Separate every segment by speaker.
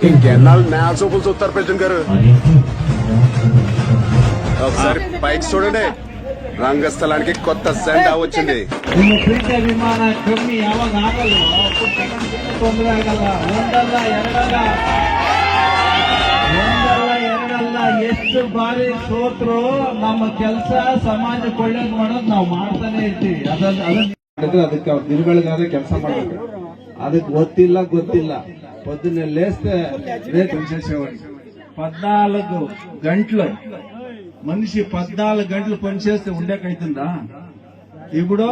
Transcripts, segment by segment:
Speaker 1: ఇంకెన్నాళ్ళు నా చూపులు చూస్తారు ప్రెసిడెంట్ గారు ఒకసారి పైకి చూడండి రంగస్థలానికి కొత్త జెండా వచ్చింది
Speaker 2: ಇನ್ನು ಪ್ರೀತಿಯ ವಿಮಾನ ಕಮ್ಮಿ ಯಾವಾಗ ಆಗಲ್ಲ ತೊಂದರೆ ಆಗಲ್ಲ ಒಂದಲ್ಲ ಎರಡಲ್ಲ ಒಂದಲ್ಲ ಎರಡಲ್ಲ ಎಷ್ಟು ಬಾರಿ ಸೋತ್ರು ನಮ್ಮ ಕೆಲಸ ಸಮಾಜಕ್ಕೆ ಒಳ್ಳೇದು ಮಾಡೋದು ನಾವು ಮಾಡ್ತಾನೆ ಇರ್ತೀವಿ ಅದನ್ನ ಅದನ್ನ ಮಾಡಿದ್ರೆ ಅದಕ್ಕೆ ಅವ್ರ ದಿನಗಳಿಗಾದ್ರೆ ಕೆಲಸ ಮಾಡ್ಬೇಕು ಅದಕ್ಕೆ ಗೊತ್ತಿಲ್ಲ ಗೊತ್ತಿಲ್ಲ పొద్దున్నే లేస్తే రేపు చేసేవాడు పద్నాలుగు గంటలు మనిషి పద్నాలుగు గంటలు పనిచేస్తే ఉండేకైతుందా ఇప్పుడు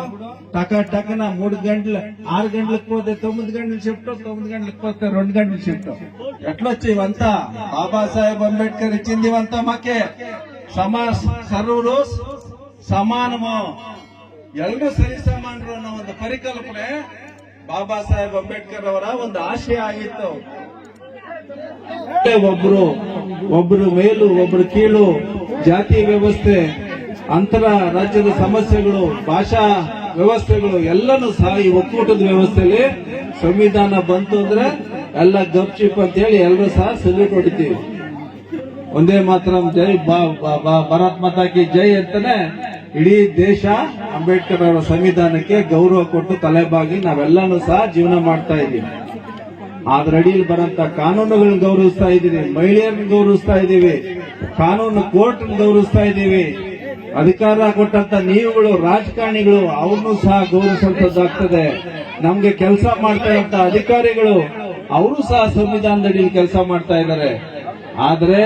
Speaker 2: టక టకన మూడు గంటలు ఆరు గంటలకు పోతే తొమ్మిది గంటలు చెప్తాం తొమ్మిది గంటలకు పోతే రెండు గంటలు చెప్తాం ఎట్లొచ్చి ఇవంతా బాబాసాహెబ్ అంబేద్కర్ ఇచ్చింది ఇవంతా మాకే సమా ಸರ್ವರು ಸಮಾನಮು ಎಲ್ಲರೂ ಸರಿ ಸಮಾನರು ಅನ್ನೋ ಒಂದು ಪರಿಕಲ್ಪನೆ ಬಾಬಾ ಸಾಹೇಬ್ ಅಂಬೇಡ್ಕರ್ ಅವರ ಒಂದು ಆಶಯ ಆಗಿತ್ತು. ಒಬ್ರು ಒಬ್ರು ಮೇಲು, ಒಬ್ರು ಕೀಳು, ಜಾತಿ ವ್ಯವಸ್ಥೆ, ಅಂತರ ರಾಜ್ಯದ ಸಮಸ್ಯೆಗಳು, ಭಾಷಾ ವ್ಯವಸ್ಥೆಗಳು ಎಲ್ಲನೂ ಸಹ ಈ ಒಕ್ಕೂಟದ ವ್ಯವಸ್ಥೆಯಲ್ಲಿ ಸಂವಿಧಾನ ಬಂತು ಅಂದ್ರೆ ಎಲ್ಲ ಗಪ್ಚಿಪ್ ಅಂತ ಹೇಳಿ ಎಲ್ಲರೂ ಸಹ ಸಲ್ಯೂಟ್ ಹೊಡಿತೀವಿ ಒಂದೇ ಮಾತ್ರ, ಜೈ ಭಾರತ್ ಮಾತಾ ಕಿ ಜೈ ಅಂತಾನೆ ಇಡೀ ದೇಶ ಅಂಬೇಡ್ಕರ್ ಅವರ ಸಂವಿಧಾನಕ್ಕೆ ಗೌರವ ಕೊಟ್ಟು ತಲೆಬಾಗಿ ನಾವೆಲ್ಲಾನು ಸಹ ಜೀವನ ಮಾಡ್ತಾ ಇದ್ದೀವಿ. ಆದ್ರ ಅಡಿಯಲ್ಲಿ ಬರಂತ ಕಾನೂನುಗಳನ್ನ ಗೌರವಿಸ್ತಾ ಇದ್ದೀವಿ, ಮಹಿಳೆಯರನ್ನ ಗೌರವಿಸ್ತಾ ಇದ್ದೀವಿ, ಕಾನೂನು ಕೋರ್ಟ್ ಗೌರವಿಸ್ತಾ ಇದ್ದೀವಿ. ಅಧಿಕಾರ ಕೊಟ್ಟಂತ ನೀವುಗಳು, ರಾಜಕಾರಣಿಗಳು, ಅವ್ರನ್ನೂ ಸಹ ಗೌರವಿಸುವಂತದ್ದಾಗ್ತದೆ ನಮ್ಗೆ ಕೆಲಸ ಮಾಡ್ತಾ ಇರುವಂತ ಅಧಿಕಾರಿಗಳು, ಅವರು ಸಹ ಸಂವಿಧಾನದಡಿಯಲ್ಲಿ ಕೆಲಸ ಮಾಡ್ತಾ ಇದ್ದಾರೆ. ಆದ್ರೆ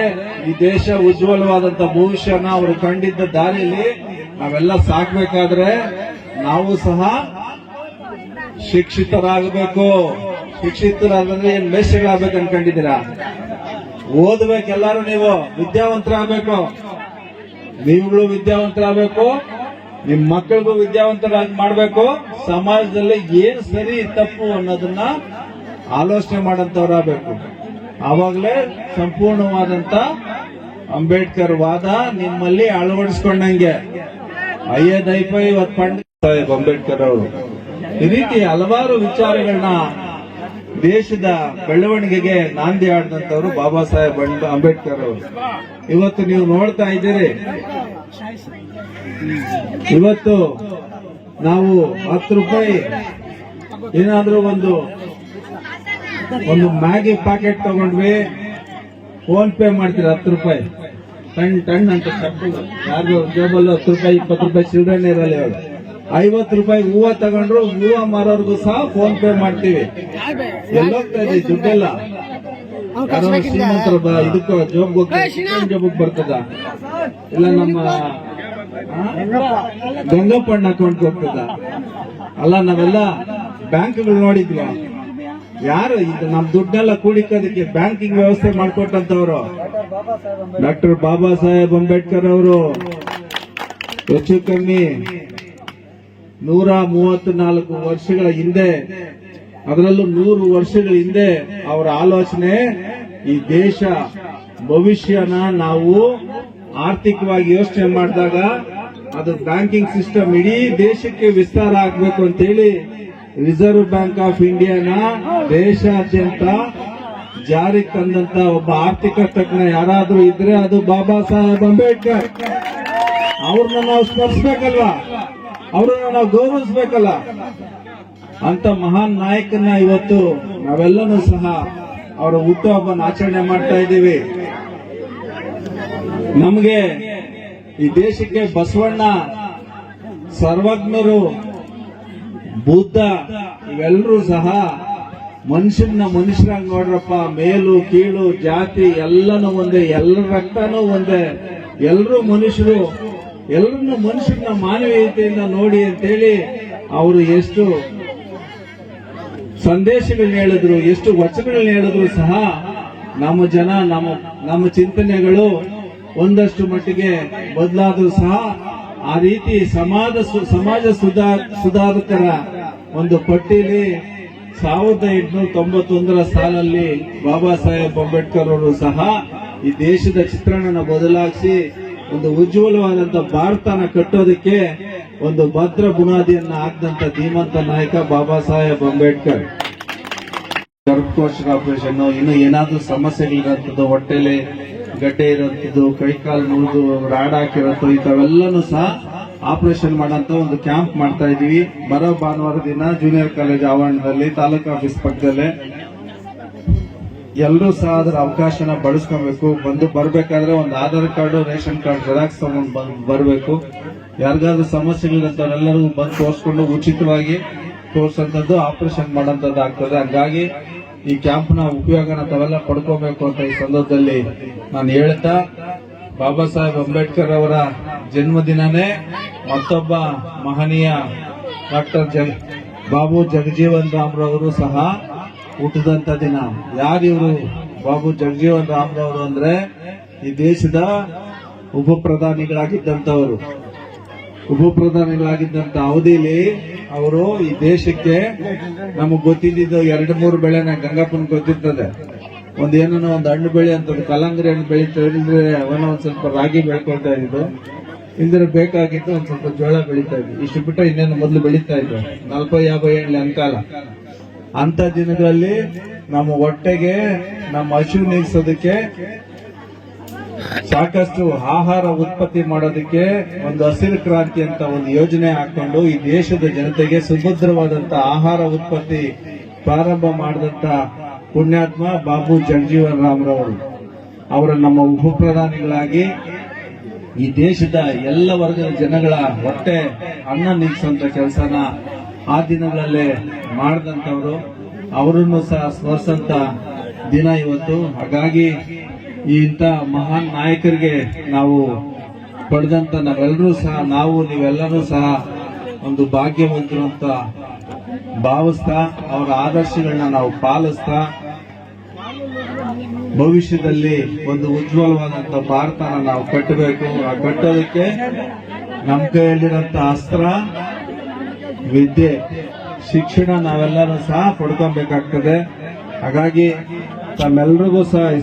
Speaker 2: ಈ ದೇಶ ಉಜ್ವಲವಾದಂತ ಭವಿಷ್ಯನ ಅವರು ಕಂಡಿದ್ದ ದಾರಿಯಲ್ಲಿ ನಾವೆಲ್ಲ ಸಾಕ್ಬೇಕಾದ್ರೆ ನಾವು ಸಹ ಶಿಕ್ಷಿತರಾಗಬೇಕು. ಶಿಕ್ಷಿತರಾದ್ರೆ ಏನ್ ಮೇಷಗಳಾಗ್ಬೇಕು ಅನ್ಕೊಂಡಿದ್ದೀರಾ? ಓದ್ಬೇಕು ಎಲ್ಲಾರು ನೀವು, ವಿದ್ಯಾವಂತರಾಗಬೇಕು. ನೀವುಗಳು ವಿದ್ಯಾವಂತರಾಗಬೇಕು, ನಿಮ್ ಮಕ್ಕಳಿಗೂ ವಿದ್ಯಾವಂತರಾಗಿ ಮಾಡಬೇಕು. ಸಮಾಜದಲ್ಲಿ ಏನ್ ಸರಿ ತಪ್ಪು ಅನ್ನೋದನ್ನ ಆಲೋಚನೆ ಮಾಡಂತವ್ರಾಗಬೇಕು. ಆವಾಗಲೇ ಸಂಪೂರ್ಣವಾದಂತ ಅಂಬೇಡ್ಕರ್ ವಾದ ನಿಮ್ಮಲ್ಲಿ ಅಳವಡಿಸ್ಕೊಂಡಂಗೆ. ಅಯ್ಯದೈಪ ಇವತ್ತು ಪಂಡಿತ್ ಸಾಹೇಬ್ ಅಂಬೇಡ್ಕರ್ ಅವರು. ಈ ರೀತಿ ಹಲವಾರು ವಿಚಾರಗಳನ್ನ ದೇಶದ ಬೆಳವಣಿಗೆಗೆ ನಾಂದಿ ಆಡಿದಂತವರು ಬಾಬಾ ಸಾಹೇಬ್ ಅಂಬೇಡ್ಕರ್ ಅವರು. ಇವತ್ತು ನೀವು ನೋಡ್ತಾ ಇದ್ದೀರಿ. ಇವತ್ತು ನಾವು ಹತ್ತು ರೂಪಾಯಿ ಏನಾದ್ರೂ ಒಂದು ಒಂದು ಮ್ಯಾಗಿ ಪ್ಯಾಕೆಟ್ ತಗೊಂಡ್ವಿ. ಫೋನ್ ಪೇ ಮಾಡ್ತೀರಿ ಹತ್ತು ರೂಪಾಯಿ? ಟಣ್ ಟಣ್ ಅಂತ ಶಬ್ದ ಯಾರು ಜೇಬಲ್ಲಿ ಹತ್ತು ರೂಪಾಯಿ ಇಪ್ಪತ್ತು ರೂಪಾಯಿ ಚಿಲ್ಡ್ರನ್ ಇರಲ್ಲ ಇವಾಗ ಐವತ್ತು ರೂಪಾಯಿ ಹೂವ ತಗೊಂಡ್ರು ಹೂವ ಮಾರೋರ್ಗು ಸಹ ಫೋನ್ ಪೇ ಮಾಡ್ತೀವಿ. ಎಲ್ಲೋಗ್ತಾ ಇದೆ? ದುಡ್ಡೆಲ್ಲ? ಶ್ರೀಮಂತರ ಇದಕ್ಕೆ ಜೋಬ್ ಜೋಬಕ್ ಬರ್ತದ? ಇಲ್ಲ ನಮ್ಮ? ಗಂಗಪ್ಪಣ್ಣ ಅಕೌಂಟ್ ಹೋಗ್ತದ. ಅಲ್ಲ ನಾವೆಲ್ಲ ಬ್ಯಾಂಕ್ಗಳು ನೋಡಿದ್ವಿ? ಯಾರು ಇದು ನಮ್ ದುಡ್ಡೆಲ್ಲ ಕೂಡಿಕೋದಕ್ಕೆ ಬ್ಯಾಂಕಿಂಗ್ ವ್ಯವಸ್ಥೆ ಮಾಡ್ಕೊಟ್ಟಂತವ್ರು? ಡಾಕ್ಟರ್ ಬಾಬಾ ಸಾಹೇಬ್ ಅಂಬೇಡ್ಕರ್ ಅವರು. ಹೆಚ್ಚು ಕಮ್ಮಿ ನೂರ ಮೂವತ್ನಾಲ್ಕು ವರ್ಷಗಳ ಹಿಂದೆ, ಅದರಲ್ಲೂ ನೂರು ವರ್ಷಗಳ ಹಿಂದೆ ಅವರ ಆಲೋಚನೆ ಈ ದೇಶ ಭವಿಷ್ಯನ ನಾವು ಆರ್ಥಿಕವಾಗಿ ಯೋಚನೆ ಮಾಡಿದಾಗ ಅದು ಬ್ಯಾಂಕಿಂಗ್ ಸಿಸ್ಟಮ್ ಇಡೀ ದೇಶಕ್ಕೆ ವಿಸ್ತಾರ ಆಗ್ಬೇಕು ಅಂತೇಳಿ ರಿಸರ್ವ್ ಬ್ಯಾಂಕ್ ಆಫ್ ಇಂಡಿಯಾನ ದೇಶಾದ್ಯಂತ ಜಾರಿಗೆ ತಂದಂತ ಒಬ್ಬ ಆರ್ಥಿಕ ತಜ್ಞ ಯಾರಾದ್ರೂ ಇದ್ರೆ ಅದು ಬಾಬಾ ಸಾಹೇಬ್ ಅಂಬೇಡ್ಕರ್. ಅವ್ರನ್ನ ನಾವು ಸ್ಮರಿಸ್ಬೇಕಲ್ವಾ ಅವ್ರನ್ನ ನಾವು ಗೌರವಿಸ್ಬೇಕಲ್ಲ? ಅಂತ ಮಹಾನ್ ನಾಯಕನ ಇವತ್ತು ನಾವೆಲ್ಲನೂ ಸಹ ಅವರ ಹುಟ್ಟುಹಬ್ಬನ ಆಚರಣೆ ಮಾಡ್ತಾ ಇದ್ದೀವಿ. ನಮಗೆ ಈ ದೇಶಕ್ಕೆ ಬಸವಣ್ಣ ಸರ್ವಜ್ಞರು ಬುದ್ಧ. ಇವೆಲ್ಲರೂ ಸಹ ಮನುಷ್ಯನ ಮನುಷ್ಯರಾಗಿ ನೋಡ್ರಪ್ಪ, ಮೇಲು, ಕೀಳು, ಜಾತಿ ಎಲ್ಲನೂ ಒಂದೇ, ಎಲ್ಲರ ರಕ್ತನೂ ಒಂದೇ. ಎಲ್ಲರೂ ಮನುಷ್ಯರು ಎಲ್ಲರನ್ನು ಮನುಷ್ಯನ ಮಾನವೀಯತೆಯಿಂದ ನೋಡಿ ಅಂತೇಳಿ ಅವರು ಎಷ್ಟು ಸಂದೇಶಗಳನ್ನ ಹೇಳಿದ್ರು, ಎಷ್ಟು ವಚನಗಳನ್ನ ಹೇಳಿದ್ರು ಸಹ ನಮ್ಮ ಜನ, ನಮ್ಮ ನಮ್ಮ ಚಿಂತನೆಗಳು ಒಂದಷ್ಟು ಮಟ್ಟಿಗೆ ಬದಲಾದರೂ ಸಹ. ಆ ರೀತಿ ಸಮಾಜ ಸಮಾಜ ಸುಧಾ, ಸುಧಾರಕರ ಒಂದು ಪಟ್ಟಿಲಿ ಸಾವಿರದ ಎಂಟುನೂರ ತೊಂಬತ್ತೊಂದರ ಸಾಲಲ್ಲಿ ಬಾಬಾ ಸಾಹೇಬ್ ಅಂಬೇಡ್ಕರ್ ಅವರು ಸಹ ಈ ದೇಶದ ಚಿತ್ರಣನ ಬದಲಾಯಿಸಿ ಒಂದು ಉಜ್ವಲವಾದಂತ ಭಾರತನ ಕಟ್ಟೋದಕ್ಕೆ ಒಂದು ಭದ್ರ ಬುನಾದಿಯನ್ನ ಹಾಕಿದಂತ ಧೀಮಂತ ನಾಯಕ ಬಾಬಾ ಸಾಹೇಬ್ ಅಂಬೇಡ್ಕರ್. ಗರ್ಭಕೋಶಕ ಆಪರೇಷನ್ ಇನ್ನು ಏನಾದ್ರೂ ಸಮಸ್ಯೆಗಳಿರೋಂಥದ್ದು, ಹೊಟ್ಟೆಲೆ ಗಡ್ಡೆ ಇರೋಂಥದ್ದು ಕೈಕಾಲು ಮುರಿದು ರಾಡ್ ಹಾಕಿರೋದು ಇಂಥವೆಲ್ಲನೂ ಸಹ ಆಪರೇಷನ್ ಮಾಡಂತ ಒಂದು ಕ್ಯಾಂಪ್ ಮಾಡ್ತಾ ಇದೀವಿ ಬರೋ ಭಾನುವಾರ ದಿನ ಜೂನಿಯರ್ ಕಾಲೇಜ್ ಆವರಣದಲ್ಲಿ, ತಾಲೂಕು ಆಫೀಸ್ ಪಕ್ಕದಲ್ಲೇ. ಎಲ್ಲರೂ ಸಹ ಅದರ ಅವಕಾಶನ ಬಳಸ್ಕೊಬೇಕು. ಬಂದು ಬರ್ಬೇಕಾದ್ರೆ ಒಂದು Aadhaar card, ration card, xerox ತಗೊಂಡು ಬಂದು ಬರಬೇಕು. ಯಾರಿಗಾದ್ರೂ ಸಮಸ್ಯೆಗಳಿರಂತವರೆಲ್ಲರೂ ಬಂದು ತೋರಿಸ್ಕೊಂಡು ಉಚಿತವಾಗಿ ತೋರ್ಸಂತದ್ದು ಆಪರೇಷನ್ ಮಾಡೋಂಥದ್ದು ಆಗ್ತದೆ. ಹಂಗಾಗಿ ಈ ಕ್ಯಾಂಪ್ನ ಉಪಯೋಗನ ತಾವೆಲ್ಲ ಪಡ್ಕೋಬೇಕು ಅಂತ ಈ ಸಂದರ್ಭದಲ್ಲಿ ನಾನು ಹೇಳ್ತಾ, ಬಾಬಾ ಸಾಹೇಬ್ ಅಂಬೇಡ್ಕರ್ ಅವರ ಜನ್ಮದಿನನೇ ಮತ್ತೊಬ್ಬ ಮಹನೀಯ ಡಾಕ್ಟರ್ ಜಗ್ ಬಾಬು ಜಗಜೀವನ್ ರಾಮ್ರವರು ಸಹ ಹುಟ್ಟಿದಂತ ದಿನ. ಯಾರಿವರು ಬಾಬು ಜಗಜೀವನ್ ರಾಮ್ರವರು ಅಂದ್ರೆ ಈ ದೇಶದ ಉಪ ಪ್ರಧಾನಿಗಳಾಗಿದ್ದಂಥವರು ಉಪ ಅವರು ಈ ದೇಶಕ್ಕೆ ನಮಗ್ ಗೊತ್ತಿದ್ದು ಎರಡು ಮೂರು ಬೆಳೆನ ಗಂಗಪ್ಪನ ಗೊತ್ತಿರ್ತದೆ. ಒಂದ್ ಏನೋ ಒಂದು ಹಣ್ಣು ಬೆಳೆ ಅಂತ ಕಲ್ಲಂಗರಿ ಹಣ್ಣು ಬೆಳೀತಾ ಅವನ ಒಂದ್ ಸ್ವಲ್ಪ ರಾಗಿ ಬೆಳ್ಕೊಳ್ತಾ ಇದ್ದು ಇಲ್ದಿರ ಬೇಕಾಗಿದ್ದು ಒಂದ್ ಸ್ವಲ್ಪ ಜೋಳ ಬೆಳೀತಾ ಇದ್ವಿ. ಇಷ್ಟು ಬಿಟ್ಟು ಇನ್ನೇನು ಮೊದಲು ಬೆಳೀತಾ ಇದ್ವಿ. ನಾಲ್ಕು ಯಾಭೈ ಏಳ್ಲಿ ಅಂಕಾಲ ಅಂತ ದಿನಗಳಲ್ಲಿ ನಮ್ಮ ಹೊಟ್ಟೆಗೆ, ನಮ್ಮ ಹಸು ನೀಗಿಸೋದಕ್ಕೆ ಸಾಕಷ್ಟು ಆಹಾರ ಉತ್ಪತ್ತಿ ಮಾಡೋದಕ್ಕೆ ಒಂದು ಹಸಿರು ಕ್ರಾಂತಿ ಅಂತ ಒಂದು ಯೋಜನೆ ಹಾಕೊಂಡು ಈ ದೇಶದ ಜನತೆಗೆ ಸುಭದ್ರವಾದಂತ ಆಹಾರ ಉತ್ಪತ್ತಿ ಪ್ರಾರಂಭ ಮಾಡಿದಂತ ಪುಣ್ಯಾತ್ಮ ಬಾಬು ಜಗಜೀವನ್ ರಾಮ್ರವರು. ಅವರ ನಮ್ಮ ಉಪ ಈ ದೇಶದ ಎಲ್ಲ ವರ್ಗದ ಜನಗಳ ಹೊಟ್ಟೆ ಅನ್ನ ನೀಗಿಸುವಂತ ಕೆಲಸನ ಆ ದಿನಗಳಲ್ಲೇ ಮಾಡಿದಂಥವ್ರು, ಅವರನ್ನು ಸಹ ಸ್ಮರಿಸಂತ ದಿನ ಇವತ್ತು. ಹಾಗಾಗಿ ಇಂಥ ಮಹಾನ್ ನಾಯಕರಿಗೆ ನಾವು ಪಡೆದಂತ ನಾವೆಲ್ಲರೂ ಸಹ, ನಾವು ನೀವೆಲ್ಲರೂ ಸಹ ಒಂದು ಭಾಗ್ಯವಂತರು ಅಂತ ಭಾವಿಸ್ತಾ, ಅವರ ಆದರ್ಶಗಳನ್ನ ನಾವು ಪಾಲಿಸ್ತಾ ಭವಿಷ್ಯದಲ್ಲಿ ಒಂದು ಉಜ್ವಲವಾದಂತ ಭಾರತನ ನಾವು ಕಟ್ಟಬೇಕು. ಆ ಕಟ್ಟೋದಕ್ಕೆ ನಮ್ಮ ಕೈಯಲ್ಲಿರುವಂತ ಅಸ್ತ್ರ, ವಿದ್ಯೆ, ಶಿಕ್ಷಣ ನಾವೆಲ್ಲರೂ ಸಹ ಪಡ್ಕೊಬೇಕಾಗ್ತದೆ. ಹಾಗಾಗಿ ತಮ್ಮೆಲ್ಲರಿಗೂ ಸಹ ಈ